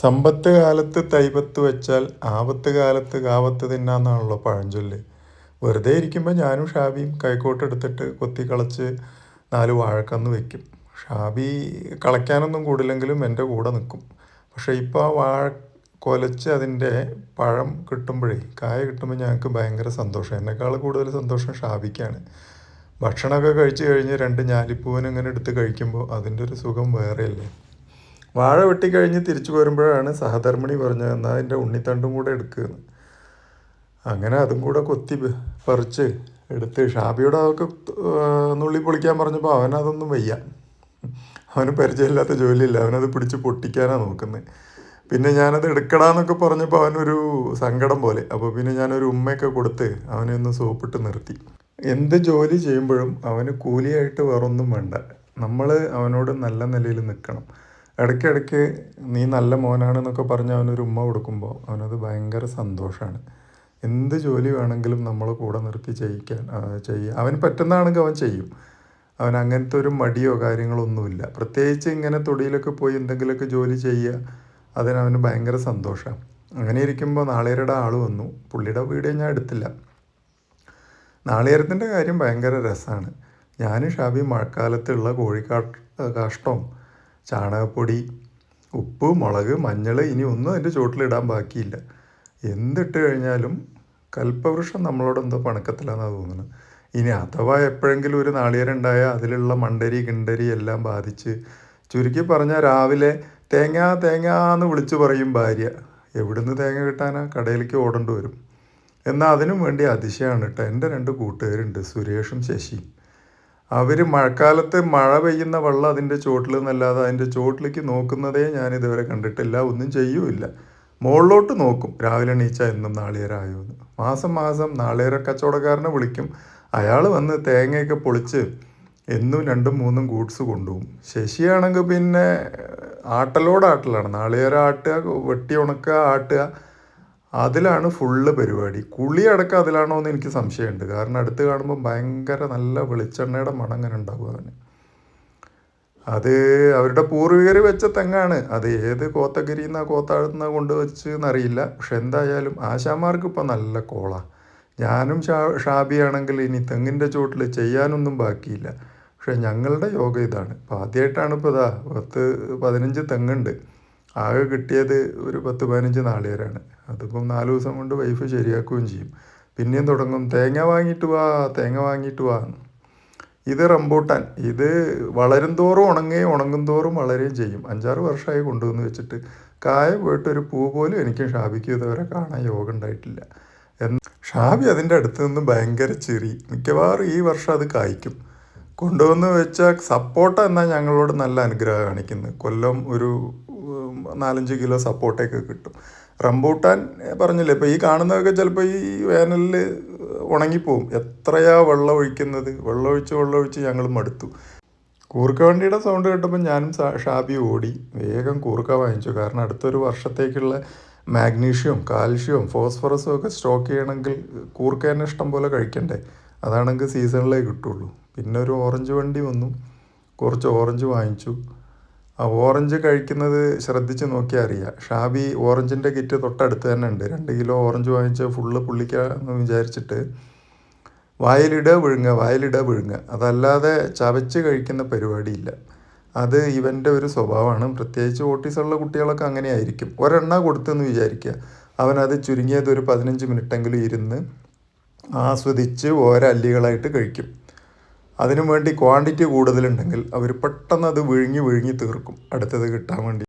സമ്പത്ത് കാലത്ത് തൈപത്ത് വെച്ചാൽ ആപത്ത് കാലത്ത് കാവത്ത് തിന്നാന്നാണല്ലോ പഴഞ്ചൊല്ല്. വെറുതെ ഇരിക്കുമ്പോൾ ഞാനും ഷാബിയും കൈക്കോട്ടെടുത്തിട്ട് കൊത്തി കളച്ച് നാല് വാഴക്കന്ന് വെക്കും. ഷാബി കളയ്ക്കാനൊന്നും കൂടില്ലെങ്കിലും എന്റെ കൂടെ നിൽക്കും പക്ഷേ ഇപ്പോൾ ആ വാഴ കൊലച്ച് അതിന്റെ പഴം കിട്ടുമ്പോഴേ കായ കിട്ടുമ്പോൾ ഞങ്ങൾക്ക് ഭയങ്കര സന്തോഷം. എന്നെക്കാൾ കൂടുതൽ സന്തോഷം ഷാബിക്കാണ്. ഭക്ഷണമൊക്കെ കഴിച്ച് കഴിഞ്ഞ് രണ്ട് ഞാലിപ്പൂവൻ ഇങ്ങനെ എടുത്ത് കഴിക്കുമ്പോൾ അതിന്റെ ഒരു സുഖം വേറെയല്ലേ? വാഴ വെട്ടിക്കഴിഞ്ഞ് തിരിച്ചു വരുമ്പോഴാണ് സഹധർമ്മിണി പറഞ്ഞത് എന്നാൽ അതിന്റെ ഉണ്ണിത്തണ്ടും കൂടെ എടുക്കുകയെന്ന് അങ്ങനെ അതും കൂടെ കൊത്തി പറിച്ച് എടുത്ത് ഷാബിയോട് അതൊക്കെ നുള്ളി പൊളിക്കാൻ പറഞ്ഞപ്പോൾ അവനതൊന്നും വയ്യ. അവന് പരിചയമില്ലാത്ത ജോലിയില്ല അവനത് പിടിച്ച് പൊട്ടിക്കാനാണ് നോക്കുന്നത് പിന്നെ ഞാനത് എടുക്കടാന്നൊക്കെ പറഞ്ഞപ്പോൾ അവനൊരു സങ്കടം പോലെ. അപ്പോൾ പിന്നെ ഞാനൊരു ഉമ്മയൊക്കെ കൊടുത്ത് അവനെ ഒന്ന് സോപ്പിട്ട് നിർത്തി. എന്ത് ജോലി ചെയ്യുമ്പോഴും അവന് കൂലിയായിട്ട് വേറൊന്നും വേണ്ട. നമ്മൾ അവനോട് നല്ല നിലയിൽ നിൽക്കണം ഇടയ്ക്കിടയ്ക്ക് നീ നല്ല മോനാണെന്നൊക്കെ പറഞ്ഞ് അവനൊരു ഉമ്മ കൊടുക്കുമ്പോൾ അവനത് ഭയങ്കര സന്തോഷമാണ് എന്ത് ജോലി വേണമെങ്കിലും നമ്മൾ കൂടെ നിർത്തി ചെയ്യിക്കാൻ ചെയ്യുക അവന് പറ്റുന്നതാണെങ്കിൽ അവൻ ചെയ്യും. അവൻ അങ്ങനത്തെ ഒരു മടിയോ കാര്യങ്ങളോ ഒന്നുമില്ല പ്രത്യേകിച്ച് ഇങ്ങനെ തൊടിയിലൊക്കെ പോയി എന്തെങ്കിലുമൊക്കെ ജോലി ചെയ്യുക അതിനവന് ഭയങ്കര സന്തോഷമാണ് അങ്ങനെ ഇരിക്കുമ്പോൾ നാളേരുടെ ആൾ വന്നു. പുള്ളിയുടെ വീഡിയോ ഞാൻ എടുത്തില്ല. നാളികേരത്തിന്റെ കാര്യം ഭയങ്കര രസമാണ് ഞാൻ ഷാബി മഴക്കാലത്തുള്ള കോഴിക്കാട്ട് കാഷ്ടവും ചാണകപ്പൊടി ഉപ്പ് മുളക് മഞ്ഞൾ ഇനി ഒന്നും അതിന്റെ ചുവട്ടിലിടാൻ ബാക്കിയില്ല. എന്തിട്ട് കഴിഞ്ഞാലും കൽപ്പവൃക്ഷം നമ്മളോട് എന്തോ പണക്കത്തിലാണെന്നാണ് തോന്നുന്നത് ഇനി അഥവാ എപ്പോഴെങ്കിലും ഒരു നാളികേരുണ്ടായാൽ അതിലുള്ള മണ്ടരി കിണ്ടരി എല്ലാം ബാധിച്ച് ചുരുക്കി പറഞ്ഞാൽ രാവിലെ തേങ്ങ തേങ്ങ എന്ന് വിളിച്ചു പറയും ഭാര്യ. എവിടുന്ന് തേങ്ങ കിട്ടാനാ? കടയിലേക്ക് ഓടേണ്ടി വരും. എന്നാൽ അതിനും വേണ്ടി അതിശയാണ് കേട്ടോ. എന്റെ രണ്ട് കൂട്ടുകാരുണ്ട് സുരേഷും ശശിയും. അവർ മഴക്കാലത്തെ മഴ പെയ്യുന്ന വെള്ളം അതിന്റെ ചോട്ടിൽ നിന്നല്ലാതെ അതിന്റെ ചോട്ടിലേക്ക് നോക്കുന്നതേ ഞാൻ ഇതുവരെ കണ്ടിട്ടില്ല ഒന്നും ചെയ്യൂല മുകളിലോട്ട് നോക്കും രാവിലെ എണീച്ച എന്നും നാളികേരമായോ എന്ന്. മാസം മാസം നാളികേര കച്ചവടക്കാരനെ വിളിക്കും അയാൾ വന്ന് തേങ്ങയൊക്കെ പൊളിച്ച് എന്നും രണ്ടും മൂന്നും ഗൂഡ്സ് കൊണ്ടുപോകും. ശശിയാണെങ്കിൽ പിന്നെ ആട്ടലോട് ആട്ടലാണ് നാളികേര ആട്ടുക വെട്ടി ഉണക്കുക ആട്ടുക അതിലാണ് ഫുള്ള് പരിപാടി. കുളി അടക്കം അതിലാണോ എന്ന് എനിക്ക് സംശയമുണ്ട്. കാരണം അടുത്ത് കാണുമ്പോൾ ഭയങ്കര നല്ല വെളിച്ചെണ്ണയുടെ മണം അങ്ങനെ ഉണ്ടാകും അവന്. അത് അവരുടെ പൂർവികർ വെച്ച തെങ്ങാണ്. അത് ഏത് കോത്തഗിരിയിൽ നിന്നാ കൊണ്ട് വെച്ച് എന്നറിയില്ല. പക്ഷെ എന്തായാലും ആശാമാർക്ക് ഇപ്പം നല്ല കോളാണ് ഞാനും ഷാ ഷാബിയാണെങ്കിൽ ഇനി തെങ്ങിന്റെ ചുവട്ടിൽ ചെയ്യാനൊന്നും ബാക്കിയില്ല. പക്ഷെ ഞങ്ങളുടെ യോഗ ഇതാണ്. ഇപ്പം ആദ്യമായിട്ടാണ് ഇപ്പോൾ ഇതാ പത്ത് പതിനഞ്ച് തെങ്ങുണ്ട്. ആകെ കിട്ടിയത് ഒരു പത്ത് പതിനഞ്ച് നാളികേരാണ്. അതിപ്പം നാല് ദിവസം കൊണ്ട് വൈഫ് ശരിയാക്കുകയും ചെയ്യും. പിന്നെയും തുടങ്ങും. തേങ്ങ വാങ്ങിയിട്ട് വാ തേങ്ങ വാങ്ങിയിട്ട് വാ. ഇത് റംബൂട്ടാൻ. ഇത് വളരും തോറും ഉണങ്ങുകയും ഉണങ്ങും തോറും വളരുകയും ചെയ്യും. അഞ്ചാറ് വർഷമായി കൊണ്ടുവന്ന് വെച്ചിട്ട് കായ പോയിട്ട് ഒരു പൂ പോലും എനിക്ക് ഷാബിക്ക് ഇതുവരെ കാണാൻ യോഗം ഉണ്ടായിട്ടില്ല. എന്ന് ഷാബി അതിന്റെ അടുത്ത് നിന്ന് ഭയങ്കര ചിരി മിക്കവാറും ഈ വർഷം അത് കായ്ക്കും. കൊണ്ടുവന്ന് വെച്ച സപ്പോർട്ട എന്നാൽ ഞങ്ങളോട് നല്ല അനുഗ്രഹം കാണിക്കുന്നത്. കൊല്ലം ഒരു നാലഞ്ച് കിലോ സപ്പോട്ടയൊക്കെ കിട്ടും. റംബൂട്ടാൻ പറഞ്ഞില്ല ഇപ്പോൾ ഈ കാണുന്നതൊക്കെ ചിലപ്പോൾ ഈ വേനലിൽ ഉണങ്ങിപ്പോവും. എത്രയാ വെള്ളം ഒഴിക്കുന്നത്? വെള്ളമൊഴിച്ച് വെള്ളം ഒഴിച്ച് ഞങ്ങൾ മടുത്തു. കൂർക്ക വണ്ടിയുടെ സൗണ്ട് കേട്ടപ്പോൾ ഞാനും ഷാബി ഓടി. വേഗം കൂർക്ക വാങ്ങിച്ചു. കാരണം അടുത്തൊരു വർഷത്തേക്കുള്ള മാഗ്നീഷ്യവും കാൽഷ്യവും ഫോസ്ഫറസും ഒക്കെ സ്റ്റോക്ക് ചെയ്യണമെങ്കിൽ കൂർക്ക തന്നെ ഇഷ്ടം പോലെ കഴിക്കണ്ടേ? അതാണെങ്കിൽ സീസണിലേ കിട്ടുള്ളൂ. പിന്നെ ഒരു ഓറഞ്ച് വണ്ടി വന്നു. കുറച്ച് ഓറഞ്ച് വാങ്ങിച്ചു. ആ ഓറഞ്ച് കഴിക്കുന്നത് ശ്രദ്ധിച്ച് നോക്കിയാൽ അറിയാം. ഷാബി ഓറഞ്ചിന്റെ കിറ്റ് തൊട്ടടുത്ത് തന്നെ ഉണ്ട്. രണ്ട് കിലോ ഓറഞ്ച് വാങ്ങിച്ച് ഫുള്ള് പുള്ളിക്കാന്ന് വിചാരിച്ചിട്ട് വായിലിടുക വിഴുങ്ങുക വായിലിടുക വിഴുങ്ങുക അതല്ലാതെ ചവച്ച് കഴിക്കുന്ന പരിപാടിയില്ല. അത് ഇവന്റെ ഒരു സ്വഭാവമാണ്. പ്രത്യേകിച്ച് ഓട്ടീസുള്ള കുട്ടികളൊക്കെ അങ്ങനെ ആയിരിക്കും ഒരെണ്ണ കൊടുത്തെന്ന് വിചാരിക്കുക അവനത് ചുരുങ്ങിയത് ഒരു പതിനഞ്ച് മിനിറ്റെങ്കിലും ഇരുന്ന് ആസ്വദിച്ച് ഓരോ അല്ലികളായിട്ട് കഴിക്കും. അതിനു വേണ്ടി ക്വാണ്ടിറ്റി കൂടുതലുണ്ടെങ്കിൽ അവർ പെട്ടെന്ന് അത് വിഴുങ്ങി വിഴുങ്ങി തീർക്കും. അടുത്തത് കിട്ടാൻ വേണ്ടി.